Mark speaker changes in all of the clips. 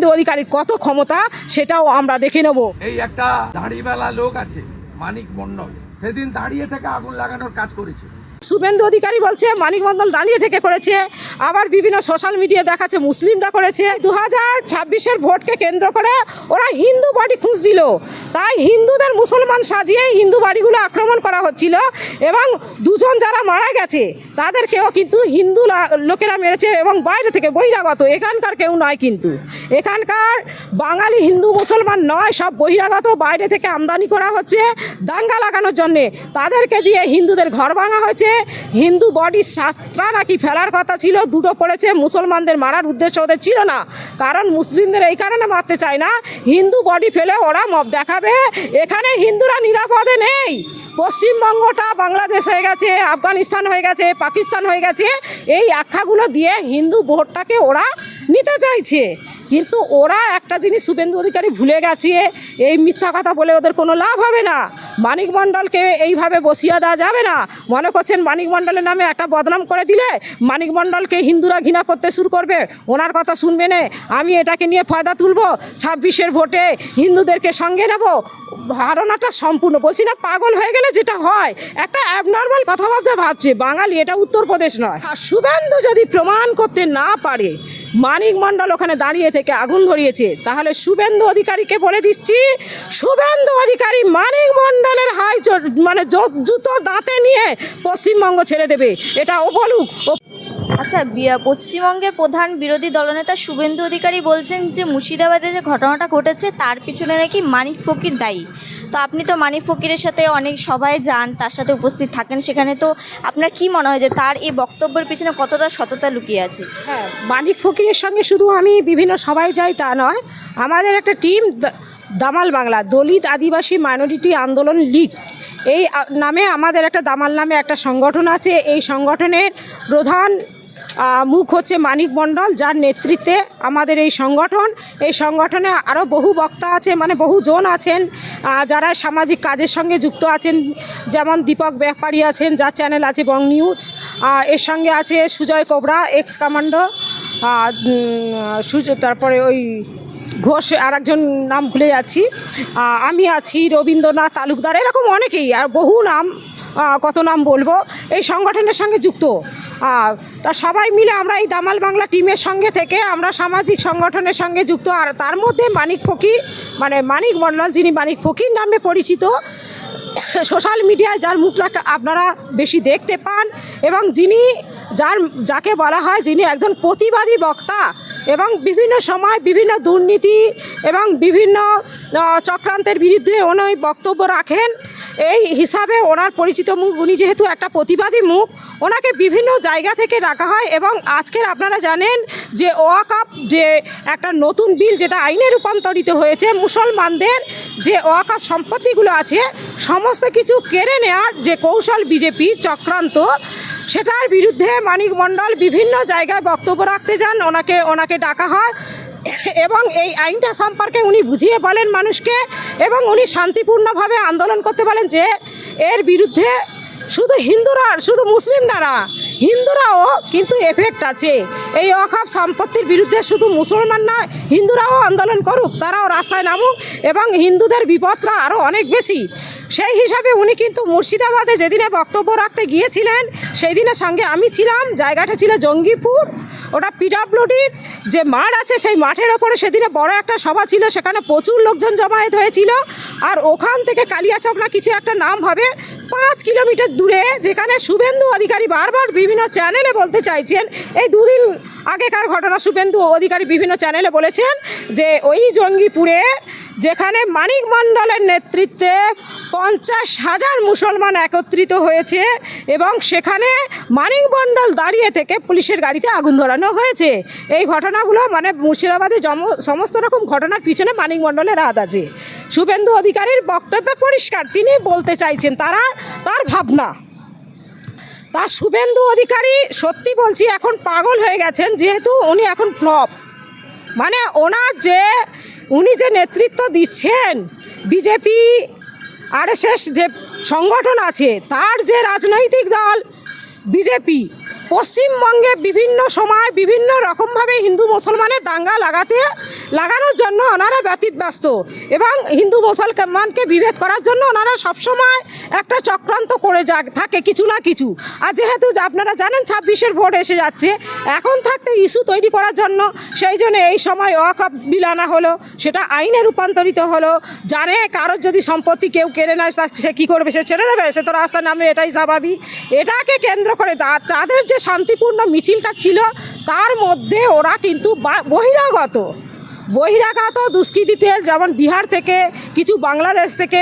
Speaker 1: শুভেন্দু অধিকারীর কত ক্ষমতা সেটাও আমরা দেখে নেব।
Speaker 2: এই একটা দাড়িওয়ালা লোক আছে, মানিক মন্ডল। সেদিন দাঁড়িয়ে থেকে আগুন লাগানোর কাজ করেছে।
Speaker 1: শুভেন্দু অধিকারী বলছে, মানিক মন্ডল দাঁড়িয়ে থেকে করেছে, আবার বিভিন্ন সোশ্যাল মিডিয়া দেখাচ্ছে, মুসলিমরা করেছে। দু হাজার ছাব্বিশের ভোটকে কেন্দ্র করে ওরা হিন্দু বাড়ি খুঁজছিল। তাই হিন্দুদের মুসলমান সাজিয়ে হিন্দু বাড়িগুলো আক্রমণ করা হচ্ছিল এবং দুজন যারা মারা গেছে, তাদেরকেও কিন্তু হিন্দু লোকেরা মেরেছে এবং বাইরে থেকে বহিরাগত, এখানকার কেউ নয় কিন্তু। এখানকার বাঙালি হিন্দু মুসলমান নয়, সব বহিরাগত, বাইরে থেকে আমদানি করা হচ্ছে, দাঙ্গা লাগানোর জন্যে। তাদেরকে দিয়ে হিন্দুদের ঘর ভাঙা হয়েছে হিন্দু বডি সাতটা নাকি ফেলার কথা ছিল, দুটো পড়েছে, মুসলমানদের মারার উদ্দেশ্য ওদের ছিল না। কারণ মুসলিমদের এই কারণে মারতে চায় না। হিন্দু বডি ফেলে ওরা মব দেখাবে। এখানে হিন্দুরা নিরাপদে নেই। পশ্চিমবঙ্গটা বাংলাদেশ হয়ে গেছে, আফগানিস্তান হয়ে গেছে, পাকিস্তান হয়ে গেছে। এই আখ্যাগুলো দিয়ে হিন্দু ভোটটাকে ওরা নিতে চাইছে। কিন্তু ওরা একটা জিনিস শুভেন্দু অধিকারী ভুলে গেছে, এই মিথ্যা কথা বলে ওদের কোনো লাভ হবে না। মানিক মণ্ডলকে এইভাবে বসিয়ে দেওয়া যাবে না। মনে করছেন মানিক মণ্ডলের নামে একটা বদনাম করে দিলে মানিক মণ্ডলকে হিন্দুরা ঘৃণা করতে শুরু করবে। ওনার কথা শুনবে না। আমি এটাকে নিয়ে ফায়দা তুলবো, ছাব্বিশের ভোটে হিন্দুদেরকে সঙ্গে নেব। ধারণাটা সম্পূর্ণ, বলছি না পাগল হয়ে গেলে যেটা হয়, একটা অ্যাবনর্মাল কথা ভাবতে ভাবছে। বাঙালি এটা উত্তরপ্রদেশ নয়। আর শুভেন্দু যদি প্রমাণ করতে না পারে মানিক মণ্ডল ওখানে দাঁড়িয়ে থেকে আগুন ধরিয়েছে। তাহলে শুভেন্দু অধিকারীকে বলে দিচ্ছি, শুভেন্দু অধিকারী মানিক মণ্ডলের হাই মানে জুতো দাঁতে নিয়ে পশ্চিমবঙ্গ ছেড়ে দেবে। এটা ও বলুক, ও
Speaker 3: আচ্ছা পশ্চিমবঙ্গের প্রধান বিরোধী দলনেতা শুভেন্দু অধিকারী বলছেন যে মুর্শিদাবাদে যে ঘটনাটা ঘটেছে, তার পিছনে নাকি মানিক ফকির দায়ী। তো আপনি তো মানিক ফকিরের সাথে অনেক সবাই যান, তার সাথে উপস্থিত থাকেন সেখানে, তো আপনার কি মনে হয় যে তার এই বক্তব্যের পিছনে কতটা সততা লুকিয়ে আছে?
Speaker 1: হ্যাঁ মানিক ফকিরের সঙ্গে শুধু আমি বিভিন্ন সবাই যাই তা নয়, আমাদের একটা টিম দামাল বাংলা, দলিত আদিবাসী মাইনরিটি আন্দোলন লীগ। এই নামে আমাদের একটা দামাল নামে একটা সংগঠন আছে, এই সংগঠনের প্রধান মুখ হচ্ছে মানিক মণ্ডল, যার নেতৃত্বে আমাদের এই সংগঠন। এই সংগঠনে আরও বহু বক্তা আছে মানে বহু জন আছেন যারা সামাজিক কাজের সঙ্গে যুক্ত আছেন, যেমন দীপক ব্যাপারী আছেন, যার চ্যানেল আছে বং নিউজ এর সঙ্গে আছে সুজয় কোবরা এক্স কমান্ডো তারপরে ওই ঘোষ আর একজন নাম ভুলে যাচ্ছি। আমি আছি রবীন্দ্রনাথ তালুকদার, এরকম অনেকেই, আর বহু নাম কত নাম বলব, এই সংগঠনের সঙ্গে যুক্ত। তা সবাই মিলে আমরা এই দামাল বাংলা টিমের সঙ্গে থেকে আমরা সামাজিক সংগঠনের সঙ্গে যুক্ত, আর তার মধ্যে মানিক ফকির মানে মানিক মন্ডল, যিনি মানিক ফকির নামে পরিচিত। সোশ্যাল মিডিয়ায় যার মুখটা আপনারা বেশি দেখতে পান, এবং যিনি, যার, যাকে বলা হয় যিনি একজন প্রতিবাদী বক্তা এবং বিভিন্ন সময় বিভিন্ন দুর্নীতি এবং বিভিন্ন চক্রান্তের বিরুদ্ধে উনি বক্তব্য রাখেন। এই হিসাবে ওনার পরিচিত মুখ, উনি যেহেতু একটা প্রতিবাদী মুখ, ওনাকে বিভিন্ন জায়গা থেকে রাখা হয় এবং আজকের আপনারা জানেন যে ওয়াকাপ যে একটা নতুন বিল যেটা আইনে রূপান্তরিত হয়েছে মুসলমানদের, যে ওয়াকাপ সম্পত্তিগুলো আছে, সমস্ত কিছু কেড়ে নেওয়ার যে কৌশল বিজেপি চক্রান্ত সেটার বিরুদ্ধে মানিক মণ্ডল বিভিন্ন জায়গায় বক্তব্য রাখতে যান, ওনাকে ওনাকে ডাকা হয় এবং এই আইনটা সম্পর্কে উনি বুঝিয়ে বলেন মানুষকে এবং উনি শান্তিপূর্ণভাবে আন্দোলন করতে বলেন যে এর বিরুদ্ধে শুধু হিন্দুরা শুধু মুসলিমরা না হিন্দুরাও কিন্তু এফেক্ট আছে। এই অখাপ সম্পত্তির বিরুদ্ধে শুধু মুসলমান না হিন্দুরাও আন্দোলন করুক, তারাও রাস্তায় নামুক এবং হিন্দুদের বিপদটা আরও অনেক বেশি। সেই হিসাবে উনি কিন্তু মুর্শিদাবাদে যেদিনে বক্তব্য রাখতে গিয়েছিলেন সেই দিনের সঙ্গে আমি ছিলাম, জায়গাটা ছিল জঙ্গিপুর, ওটা পিডাব্লিউডির যে মাঠ আছে, সেই মাঠের ওপরে সেদিনে বড় একটা সভা ছিল, সেখানে প্রচুর লোকজন জমায়েত হয়েছিল, আর ওখান থেকে কালিয়াচক না কিছু একটা নাম হবে পাঁচ কিলোমিটার দূরে যেখানে শুভেন্দু অধিকারী বারবার বিভিন্ন চ্যানেলে বলতে চাইছেন, এই দুদিন আগেকার ঘটনা শুভেন্দু অধিকারী বিভিন্ন চ্যানেলে বলেছেন যে ওই জঙ্গিপুরে যেখানে মানিক মণ্ডলের নেতৃত্বে পঞ্চাশ হাজার মুসলমান একত্রিত হয়েছে এবং সেখানে মানিক মণ্ডল দাঁড়িয়ে থেকে পুলিশের গাড়িতে আগুন ধরানো হয়েছে। এই ঘটনাগুলো মানে মুর্শিদাবাদে জম- সমস্ত রকম ঘটনার পিছনে মানিক মণ্ডলের হাত আছে শুভেন্দু অধিকারীর বক্তব্য পরিষ্কার। তিনি বলতে চাইছেন, তারা তার ভাবনা। তার শুভেন্দু অধিকারী সত্যি বলছি এখন পাগল হয়ে গেছেন, যেহেতু উনি এখন ফ্লপ। মানে ওনার যে, উনি যে নেতৃত্ব দিচ্ছেন, বিজেপি আর আরএসএস যে সংগঠন আছে, তার যে রাজনৈতিক দল বিজেপি। পশ্চিমবঙ্গে বিভিন্ন সময় বিভিন্ন রকমভাবে হিন্দু মুসলমানের দাঙ্গা লাগাতে, লাগানোর জন্য ওনারা ব্যতিব্যস্ত এবং হিন্দু মুসলমানকে বিভেদ করার জন্য ওনারা সবসময় একটা চক্রান্ত করে যা, থাকে কিছু না কিছু। আর যেহেতু আপনারা জানেন ছাব্বিশের ভোট এসে যাচ্ছে, এখন থাকতে ইস্যু তৈরি করার জন্য সেই জন্য এই সময় ওয়াকআপ বিল আনা হলো, সেটা আইনে রূপান্তরিত হলো, জানে কারোর যদি সম্পত্তি কেউ কেড়ে নেয় সে কী করবে? সে ছেড়ে দেবে? সে তো রাস্তায় নামে এটাই স্বাভাবিক। এটাকে কেন্দ্র করে তাদের যে শান্তিপূর্ণ মিছিলটা ছিল, তার মধ্যে ওরা কিন্তু বহিরাগত বহিরাগত দুষ্কৃতীদের যেমন বিহার থেকে কিছু বাংলাদেশ থেকে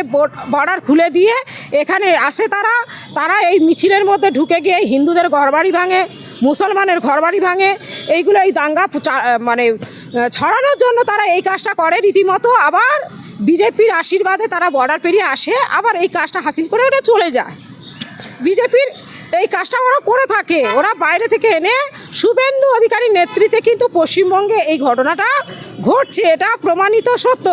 Speaker 1: বর্ডার খুলে দিয়ে এখানে আসে তারা তারা এই মিছিলের মধ্যে ঢুকে গিয়ে হিন্দুদের ঘরবাড়ি ভাঙে, মুসলমানের ঘরবাড়ি ভাঙে, এইগুলো এই দাঙ্গা মানে ছড়ানোর জন্য তারা এই কাজটা করে রীতিমতো। আবার বিজেপির আশীর্বাদে তারা বর্ডার পেরিয়ে আসে, আবার এই কাজটা হাসিল করে ওরা চলে যায়। বিজেপির এই কাজটা ওরা করে থাকে। ওরা বাইরে থেকে এনে শুভেন্দু অধিকারীর নেতৃত্বে কিন্তু পশ্চিমবঙ্গে এই ঘটনাটা ঘটছে। এটা প্রমাণিত সত্য।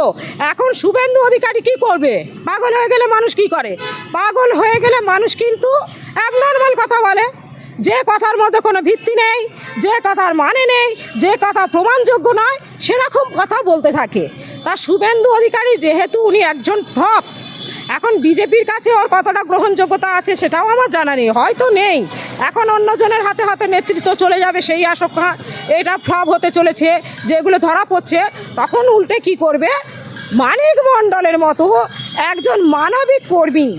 Speaker 1: এখন শুভেন্দু অধিকারী কি করবে? পাগল হয়ে গেলে মানুষ কি করে? পাগল হয়ে গেলে মানুষ কিন্তু অ্যাবনর্মাল কথা বলে। যে কথার মধ্যে কোনো ভিত্তি নেই, যে কথার মানে নেই, যে কথা প্রমাণযোগ্য নয়, সেরকম কথা বলতে থাকে। তা শুভেন্দু অধিকারী যেহেতু উনি একজন ফ্রক এখন বিজেপির কাছে ওর কতটা গ্রহণযোগ্যতা আছে সেটাও আমার জানা নেই, হয়তো নেই। এখন অন্যজনের হাতে হাতে নেতৃত্ব চলে যাবে সেই আশঙ্কা, এটা ফ্লপ হতে চলেছে, যেগুলো ধরা পড়ছে, তখন উল্টে কি করবে? মানিক মণ্ডলের মতো একজন মানবিক কর্মী,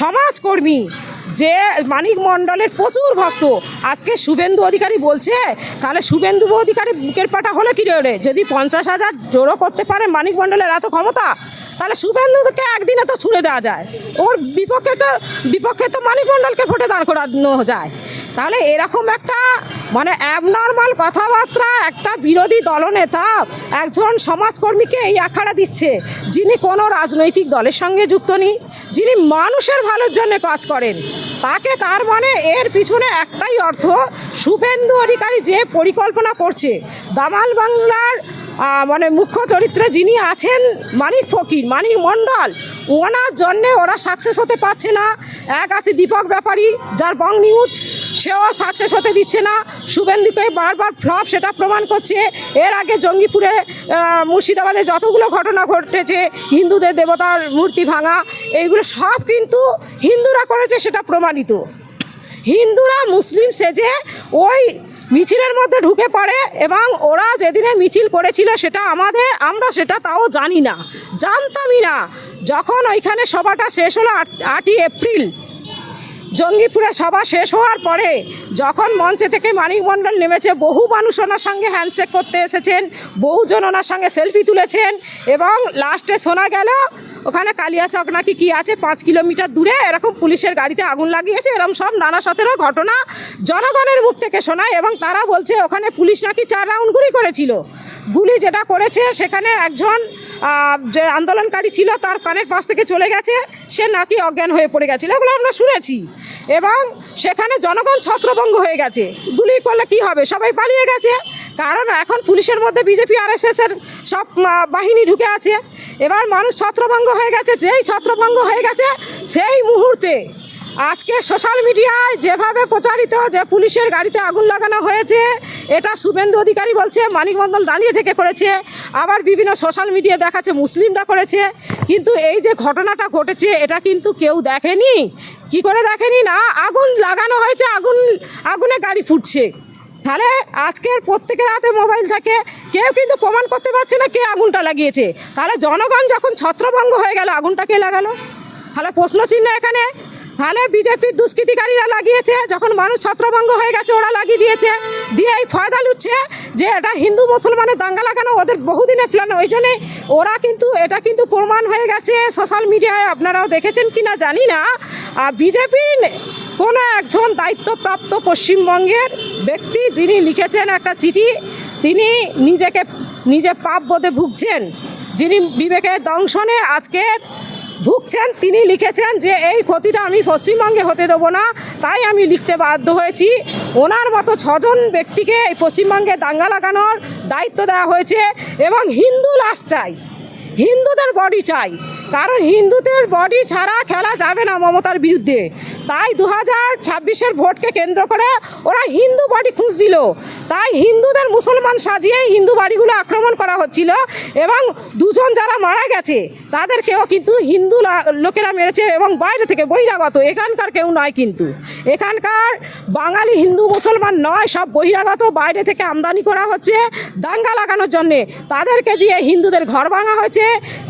Speaker 1: সমাজকর্মী, যে মানিক মণ্ডলের প্রচুর ভক্ত। আজকে শুভেন্দু অধিকারী বলছে, তাহলে শুভেন্দু অধিকারী বুকের পাটা হলে কী রে যদি পঞ্চাশ হাজার জোরো করতে পারে মানিক মণ্ডলের এত ক্ষমতা তাহলে শুভেন্দুকে একদিনে তো ছুড়ে দেওয়া যায়। ওর বিপক্ষে তো বিপক্ষে তো মানিক মণ্ডলকে ভোটে দাঁড় করানো যায়। তাহলে এরকম একটা মানে অ্যাবনর্মাল কথাবার্তা, একটা বিরোধী দলনেতা একজন সমাজকর্মীকে এই আখাড়া দিচ্ছে। যিনি কোনো রাজনৈতিক দলের সঙ্গে যুক্ত নেই যিনি মানুষের ভালোর জন্য কাজ করেন। তাকে তার মানে এর পিছনে একটাই অর্থ, শুভেন্দু অধিকারী যে পরিকল্পনা করছে, দামাল বাংলার মানে মুখ্য চরিত্রে যিনি আছেন মানিক ফকির, মানিক মণ্ডল, ওনার জন্যে ওরা সাকসেস হতে পারছে না। এক আছে দীপক ব্যাপারী, যার বং নিউজ সেও সাকসেস হতে দিচ্ছে না। শুভেন্দুকে বারবার ফ্লপ সেটা প্রমাণ করছে। এর আগে জঙ্গিপুরে মুর্শিদাবাদে যতগুলো ঘটনা ঘটেছে, হিন্দুদের দেবতার মূর্তি ভাঙা, এইগুলো সব কিন্তু হিন্দুরা করেছে, সেটা প্রমাণিত। হিন্দুরা মুসলিম সেজে ওই মিছিলের মধ্যে ঢুকে পড়ে এবং ওরা যেদিনে মিছিল করেছিল সেটা আমাদের, আমরা সেটা তাও জানি না। জানতামই না। যখন ওইখানে সভাটা শেষ হলো আট, আটই এপ্রিল, জঙ্গিপুরে সভা শেষ হওয়ার পরে যখন মঞ্চে থেকে মানিক মণ্ডল নেমেছে, বহু মানুষ ওনার সঙ্গে হ্যান্ডশেক করতে এসেছেন, বহুজন ওনার সঙ্গে সেলফি তুলেছেন এবং লাস্টে শোনা গেল ওখানে কালিয়াচক নাকি কি আছে? পাঁচ কিলোমিটার দূরে এরকম পুলিশের গাড়িতে আগুন লাগিয়েছে, এরকম সব নানা সতেরো ঘটনা জনগণের মুখ থেকে শোনায় এবং তারা বলছে ওখানে পুলিশ নাকি চার রাউন্ড গুলি করেছিল। গুলি যেটা করেছে সেখানে একজন যে আন্দোলনকারী ছিল তার কানের পাশ থেকে চলে গেছে, সে নাকি অজ্ঞান হয়ে পড়ে গেছিল, এগুলো আমরা শুনেছি। এবং সেখানে জনগণ ছত্রভঙ্গ হয়ে গেছে। গুলি করলে কি হবে? সবাই পালিয়ে গেছে। কারণ এখন পুলিশের মধ্যে বিজেপি আর এস এর সব বাহিনী ঢুকে আছে। এবার মানুষ ছত্রভঙ্গ হয়ে গেছে, যেই ছত্রভঙ্গ হয়ে গেছে, সেই মুহূর্তে আজকে সোশ্যাল মিডিয়ায় যেভাবে প্রচারিত যে পুলিশের গাড়িতে আগুন লাগানো হয়েছে, এটা শুভেন্দু অধিকারী বলছে, মানিক মণ্ডল দাঁড়িয়ে থেকে করেছে, আবার বিভিন্ন সোশ্যাল মিডিয়া দেখাচ্ছে, মুসলিমরা করেছে, কিন্তু এই যে ঘটনাটা ঘটেছে, এটা কিন্তু কেউ দেখেনি। কি করে দেখেনি না? আগুন লাগানো হয়েছে, আগুন, আগুনে গাড়ি ফুটছে। তাহলে আজকের প্রত্যেকের হাতে মোবাইল থাকে, কেউ কিন্তু প্রমাণ করতে পারছে না কে আগুনটা লাগিয়েছে। তাহলে জনগণ যখন ছত্রভঙ্গ হয়ে গেল, আগুনটা কে লাগালো? তাহলে প্রশ্ন চিহ্ন এখানে। তাহলে বিজেপির দুষ্কৃতিকারীরা লাগিয়েছে, যখন মানুষ ছত্রভঙ্গ হয়ে গেছে, ওরা লাগিয়ে দিয়েছে। দিয়ে এই ফয়দা লুটছে যে এটা হিন্দু মুসলমানের দাঙ্গা লাগানো, ওদের বহুদিনের প্ল্যান ওই জন্যে ওরা কিন্তু, এটা কিন্তু প্রমাণ হয়ে গেছে সোশ্যাল মিডিয়ায় আপনারাও দেখেছেন কি না জানি না। আর বিজেপি কোনো একজন দায়িত্বপ্রাপ্ত পশ্চিমবঙ্গের ব্যক্তি যিনি লিখেছেন একটা চিঠি, তিনি নিজেকে, নিজে পাপ বোধে ভুগছেন। যিনি বিবেকের দংশনে আজকে ভুগছেন, তিনি লিখেছেন যে, এই ক্ষতিটা আমি পশ্চিমবঙ্গে হতে দেবো না, তাই আমি লিখতে বাধ্য হয়েছি। ওনার মতো ছজন ব্যক্তিকে এই পশ্চিমবঙ্গে দাঙ্গা লাগানোর দায়িত্ব দেওয়া হয়েছে এবং হিন্দু লাশ চাই, হিন্দুদের বডি চাই। কারণ হিন্দুদের বডি ছাড়া খেলা যাবে না মমতার বিরুদ্ধে। তাই দু হাজার ছাব্বিশের ভোটকে কেন্দ্র করে ওরা হিন্দু বাড়ি খুঁজছিল। তাই হিন্দুদের মুসলমান সাজিয়ে হিন্দু বাড়িগুলো আক্রমণ করা হচ্ছিল এবং দুজন যারা মারা গেছে, তাদেরকেও কিন্তু হিন্দু লোকেরা মেরেছে এবং বাইরে থেকে বহিরাগত, এখানকার কেউ নয় কিন্তু। এখানকার বাঙালি হিন্দু মুসলমান নয়, সব বহিরাগত, বাইরে থেকে আমদানি করা হচ্ছে দাঙ্গা লাগানোর জন্যে। তাদেরকে দিয়ে হিন্দুদের ঘর ভাঙা হয়েছে।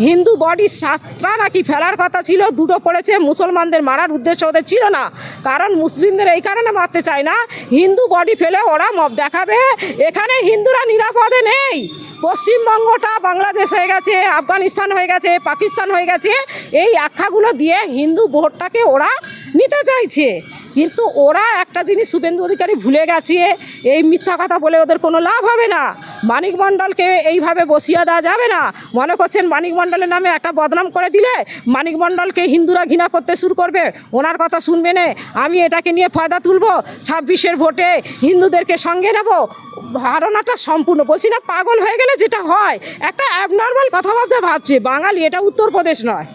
Speaker 1: হিন্দু বডি সাতটা নাকি ফেলার কথা ছিল, দুটো পড়েছে। মুসলমানদের মারার উদ্দেশ্য ওদের ছিল না। কারণ মুসলিমদের এই কারণে মারতে চায় না। হিন্দু বডি ফেলে ওরা মব দেখাবে। এখানে হিন্দুরা নিরাপদে নেই। পশ্চিমবঙ্গটা বাংলাদেশ হয়ে গেছে, আফগানিস্তান হয়ে গেছে, পাকিস্তান হয়ে গেছে। এই আখ্যাগুলো দিয়ে হিন্দু ভোটটাকে ওরা নিতে চাইছে। কিন্তু ওরা একটা জিনিস শুভেন্দু অধিকারী ভুলে গেছে, এই মিথ্যা কথা বলে ওদের কোনো লাভ হবে না। মানিক মণ্ডলকে এইভাবে বসিয়ে দেওয়া যাবে না। মনে করছেন মানিক মণ্ডলের নামে একটা বদনাম করে দিলে মানিক মণ্ডলকে হিন্দুরা ঘৃণা করতে শুরু করবে? ওনার কথা শুনবে না। আমি এটাকে নিয়ে ফয়দা তুলব, ছাব্বিশের ভোটে হিন্দুদেরকে সঙ্গে নেব। ধারণাটা সম্পূর্ণ, বলছি না পাগল হয়ে গেলে যেটা হয়, একটা অ্যাবনর্মাল কথা ভাবতে ভাবছে, বাঙালি এটা উত্তরপ্রদেশ নয়।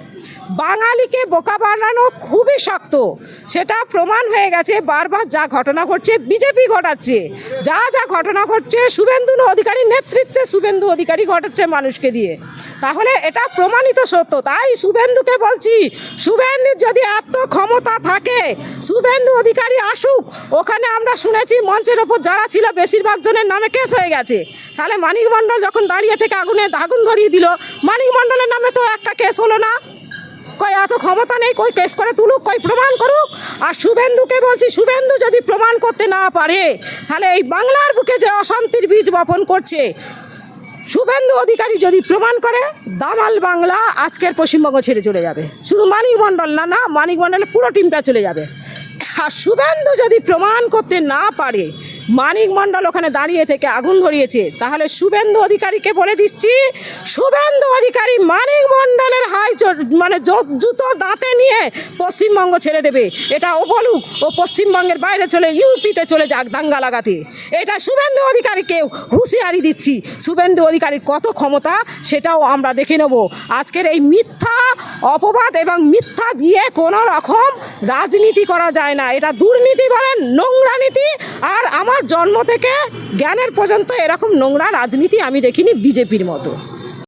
Speaker 1: বাঙালিকে বোকা বানানো খুবই শক্ত। সেটা প্রমাণ হয়ে গেছে, বারবার যা ঘটনা ঘটছে, বিজেপি ঘটাচ্ছে। যা যা ঘটনা ঘটছে, শুভেন্দু অধিকারী নেতৃত্বে শুভেন্দু অধিকারী ঘটাচ্ছে মানুষকে দিয়ে। তাহলে এটা প্রমাণিত সত্য। তাই শুভেন্দুকে বলছি, শুভেন্দুর যদি এত ক্ষমতা থাকে, শুভেন্দু অধিকারী আসুক, ওখানে আমরা শুনেছি মঞ্চের ওপর যারা ছিল বেশিরভাগ জনের নামে কেস হয়ে গেছে। তাহলে মানিক মণ্ডল যখন দাঁড়িয়ে থেকে আগুনে আগুন ধরিয়ে দিল মানিক মণ্ডলের নামে তো একটা কেস হলো না। কই এত ক্ষমতা নেই কই কেস করে তুলুক কই প্রমাণ করুক। আর শুভেন্দুকে বলছি, শুভেন্দু যদি প্রমাণ করতে না পারে, তাহলে এই বাংলার বুকে যে অশান্তির বীজ বপন করছে, শুভেন্দু অধিকারী যদি প্রমাণ করে, দামাল বাংলা আজকের পশ্চিমবঙ্গ ছেড়ে চলে যাবে। শুধু মানিক মণ্ডল না না, মানিক মণ্ডলের পুরো টিমটা চলে যাবে। আর শুভেন্দু যদি প্রমাণ করতে না পারে মানিক মণ্ডল ওখানে দাঁড়িয়ে থেকে আগুন ধরিয়েছে। তাহলে শুভেন্দু অধিকারীকে বলে দিচ্ছি, শুভেন্দু অধিকারী মানিক মণ্ডলের হাই মানে জুতো দাঁতে নিয়ে পশ্চিমবঙ্গ ছেড়ে দেবে। এটা ও বলুক, ও পশ্চিমবঙ্গের বাইরে চলে, ইউপিতে চলে যাক দাঙ্গা লাগাতে। এটা শুভেন্দু অধিকারীকে হুঁশিয়ারি দিচ্ছি। শুভেন্দু অধিকারীর কত ক্ষমতা, সেটাও আমরা দেখে নেব। আজকের এই মিথ্যা অপবাদ এবং মিথ্যা দিয়ে কোনো রকম রাজনীতি করা যায় না। এটা দুর্নীতি বলেন, নোংরা নীতি, আর আমার জন্ম থেকে জ্ঞানের পর্যন্ত এরকম নোংরা রাজনীতি আমি দেখিনি বিজেপির মতো।